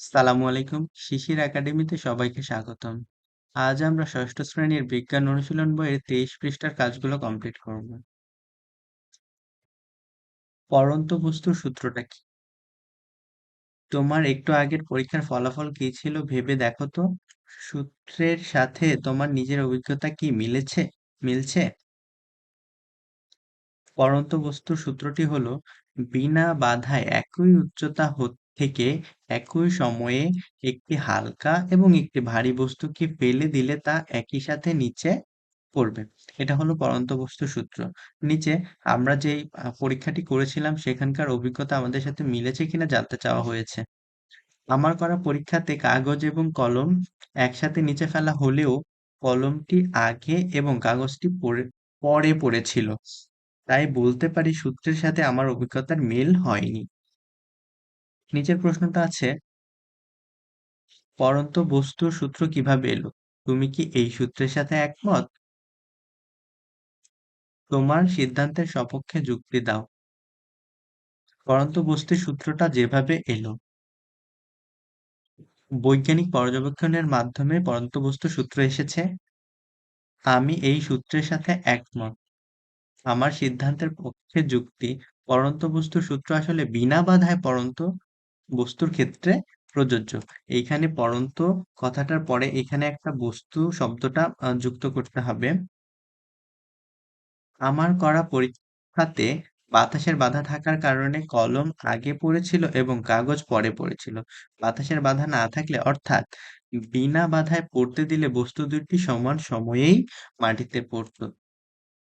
আসসালামু আলাইকুম। শিশির একাডেমিতে সবাইকে স্বাগতম। আজ আমরা ষষ্ঠ শ্রেণির বিজ্ঞান অনুশীলন বইয়ের তেইশ পৃষ্ঠার কাজগুলো কমপ্লিট করব। পরন্ত বস্তুর সূত্রটা কি? তোমার একটু আগের পরীক্ষার ফলাফল কি ছিল ভেবে দেখো তো। সূত্রের সাথে তোমার নিজের অভিজ্ঞতা কি মিলেছে? মিলছে? পরন্ত বস্তুর সূত্রটি হলো, বিনা বাধায় একই উচ্চতা থেকে একই সময়ে একটি হালকা এবং একটি ভারী বস্তুকে ফেলে দিলে তা একই সাথে নিচে পড়বে। এটা হলো পরন্ত বস্তু সূত্র। নিচে আমরা যে পরীক্ষাটি করেছিলাম সেখানকার অভিজ্ঞতা আমাদের সাথে মিলেছে কিনা জানতে চাওয়া হয়েছে। আমার করা পরীক্ষাতে কাগজ এবং কলম একসাথে নিচে ফেলা হলেও কলমটি আগে এবং কাগজটি পরে পরে পড়েছিল। তাই বলতে পারি সূত্রের সাথে আমার অভিজ্ঞতার মিল হয়নি। নিচের প্রশ্নটা আছে, পরন্ত বস্তুর সূত্র কীভাবে এলো? তুমি কি এই সূত্রের সাথে একমত? তোমার সিদ্ধান্তের সপক্ষে যুক্তি দাও। পরন্ত বস্তুর সূত্রটা যেভাবে এলো। বৈজ্ঞানিক পর্যবেক্ষণের মাধ্যমে পরন্ত বস্তুর সূত্র এসেছে, আমি এই সূত্রের সাথে একমত। আমার সিদ্ধান্তের পক্ষে যুক্তি, পরন্ত বস্তুর সূত্র আসলে বিনা বাধায় পরন্ত বস্তুর ক্ষেত্রে প্রযোজ্য। এইখানে পরন্ত কথাটার পরে এখানে একটা বস্তু শব্দটা যুক্ত করতে হবে। আমার করা পরীক্ষাতে বাতাসের বাধা থাকার কারণে কলম আগে পড়েছিল এবং কাগজ পরে পড়েছিল। বাতাসের বাধা না থাকলে অর্থাৎ বিনা বাধায় পড়তে দিলে বস্তু দুটি সমান সময়েই মাটিতে পড়তো।